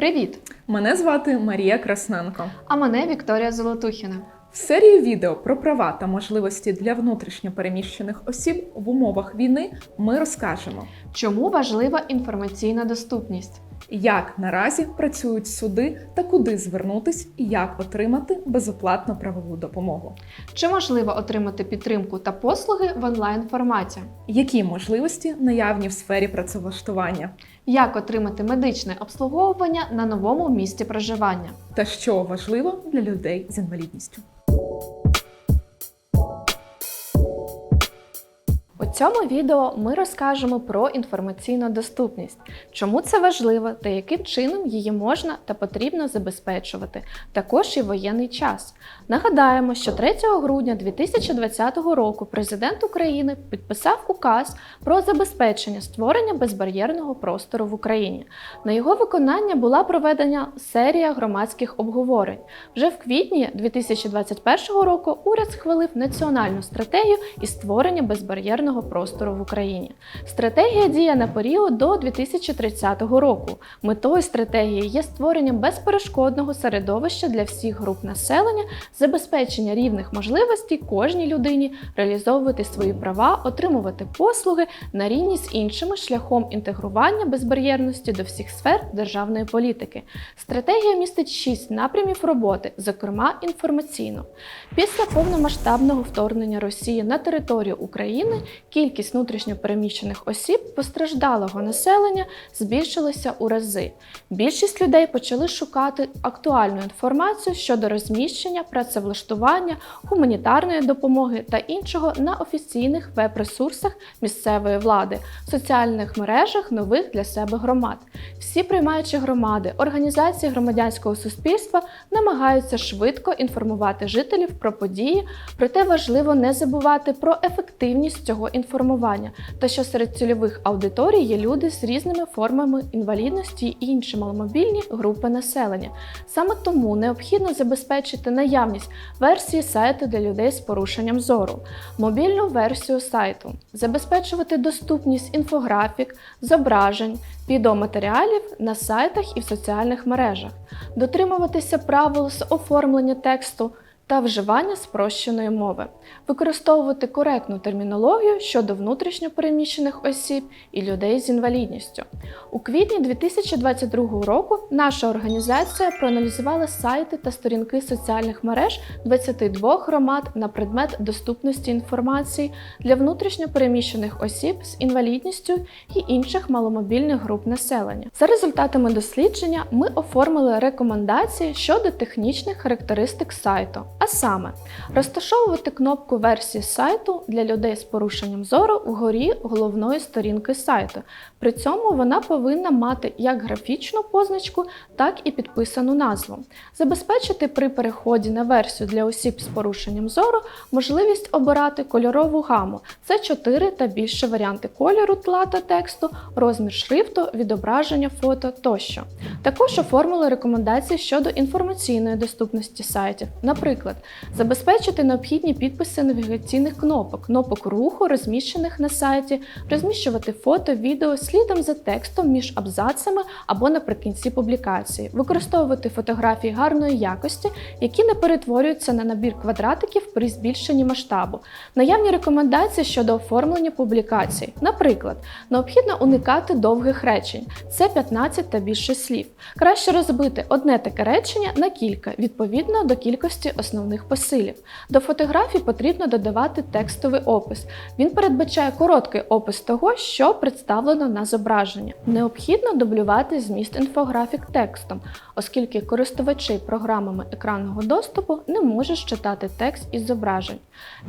Привіт! Мене звати Марія Красненко. А мене Вікторія Золотухіна. В серії відео про права та можливості для внутрішньо переміщених осіб в умовах війни ми розкажемо, Чому важлива інформаційна доступність? Як наразі працюють суди та куди звернутись і як отримати безоплатну правову допомогу, Чи можливо отримати підтримку та послуги в онлайн форматі? які можливості наявні в сфері працевлаштування, Як отримати медичне обслуговування на новому місці проживання? та що важливо для людей з інвалідністю. Цьому відео ми розкажемо про інформаційну доступність, чому це важливо та яким чином її можна та потрібно забезпечувати, також і воєнний час. Нагадаємо, що 3 грудня 2020 року президент України підписав указ про забезпечення створення безбар'єрного простору в Україні. На його виконання була проведена серія громадських обговорень. Вже в квітні 2021 року уряд схвалив національну стратегію із створення безбар'єрного простору в Україні. Стратегія діє на період до 2030 року. Метою стратегії є створення безперешкодного середовища для всіх груп населення, забезпечення рівних можливостей кожній людині реалізовувати свої права, отримувати послуги на рівні з іншими шляхом інтегрування безбар'єрності до всіх сфер державної політики. Стратегія містить шість напрямів роботи, зокрема інформаційну. Після повномасштабного вторгнення Росії на територію України кількість внутрішньопереміщених осіб постраждалого населення збільшилася у рази. Більшість людей почали шукати актуальну інформацію щодо розміщення, працевлаштування, гуманітарної допомоги та іншого на офіційних веб-ресурсах місцевої влади, соціальних мережах нових для себе громад. Всі приймаючі громади, організації громадянського суспільства намагаються швидко інформувати жителів про події, проте важливо не забувати про ефективність цього інформування та що серед цільових аудиторій є люди з різними формами інвалідності і інші маломобільні групи населення. Саме тому необхідно забезпечити наявність версії сайту для людей з порушенням зору, мобільну версію сайту, забезпечувати доступність інфографік, зображень, відеоматеріалів на сайтах і в соціальних мережах, дотримуватися правил з оформлення тексту та вживання спрощеної мови, використовувати коректну термінологію щодо внутрішньопереміщених осіб і людей з інвалідністю. У квітні 2022 року наша організація проаналізувала сайти та сторінки соціальних мереж 22 громад на предмет доступності інформації для внутрішньопереміщених осіб з інвалідністю і інших маломобільних груп населення. За результатами дослідження ми оформили рекомендації щодо технічних характеристик сайту, а саме розташовувати кнопку версії сайту для людей з порушенням зору вгорі головної сторінки сайту. При цьому вона повинна мати як графічну позначку, так і підписану назву. Забезпечити при переході на версію для осіб з порушенням зору можливість обирати кольорову гаму. Це 4 та більше варіанти кольору тла та тексту, розмір шрифту, відображення фото тощо. Також оформили рекомендації щодо інформаційної доступності сайтів. Наприклад, забезпечити необхідні підписи навігаційних кнопок, кнопок руху, розміщених на сайті, розміщувати фото, відео слідом за текстом між абзацами або наприкінці публікації, використовувати фотографії гарної якості, які не перетворюються на набір квадратиків при збільшенні масштабу. Наявні рекомендації щодо оформлення публікацій. Наприклад, необхідно уникати довгих речень, це 15 та більше слів. Краще розбити одне таке речення на кілька, відповідно до кількості основних посилів. До фотографій потрібно додавати текстовий опис. Він передбачає короткий опис того, що представлено на зображенні. Необхідно дублювати зміст інфографік текстом, оскільки користувачі програмами екранного доступу не можуть читати текст із зображень.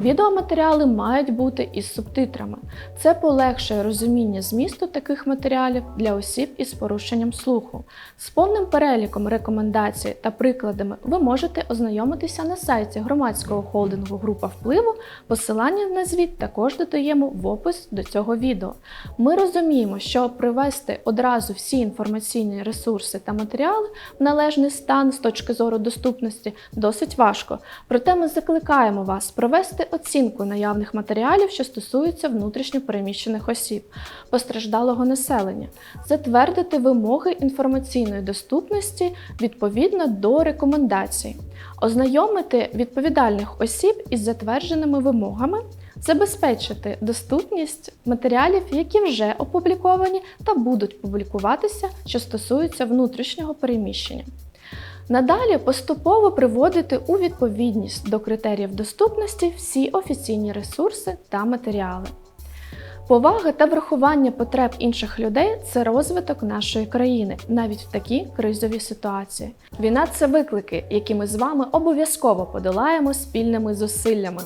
Відеоматеріали мають бути із субтитрами. Це полегшує розуміння змісту таких матеріалів для осіб із порушенням слуху. З повним переліком рекомендацій та прикладами ви можете ознайомитися на сайті громадського холдингу Група впливу. Посилання на звіт також додаємо в опис до цього відео. Ми розуміємо, що привести одразу всі інформаційні ресурси та матеріали в належний стан з точки зору доступності досить важко. Проте ми закликаємо вас провести оцінку наявних матеріалів, що стосуються внутрішньо переміщених осіб, постраждалого населення, затвердити вимоги інформаційної доступності відповідно до рекомендацій, ознайомити відповідальних осіб із затвердженими вимогами, забезпечити доступність матеріалів, які вже опубліковані та будуть публікуватися, що стосуються внутрішнього переміщення. Надалі поступово приводити у відповідність до критеріїв доступності всі офіційні ресурси та матеріали. Повага та врахування потреб інших людей це розвиток нашої країни, навіть в такі кризові ситуації. Війна це виклики, які ми з вами обов'язково подолаємо спільними зусиллями.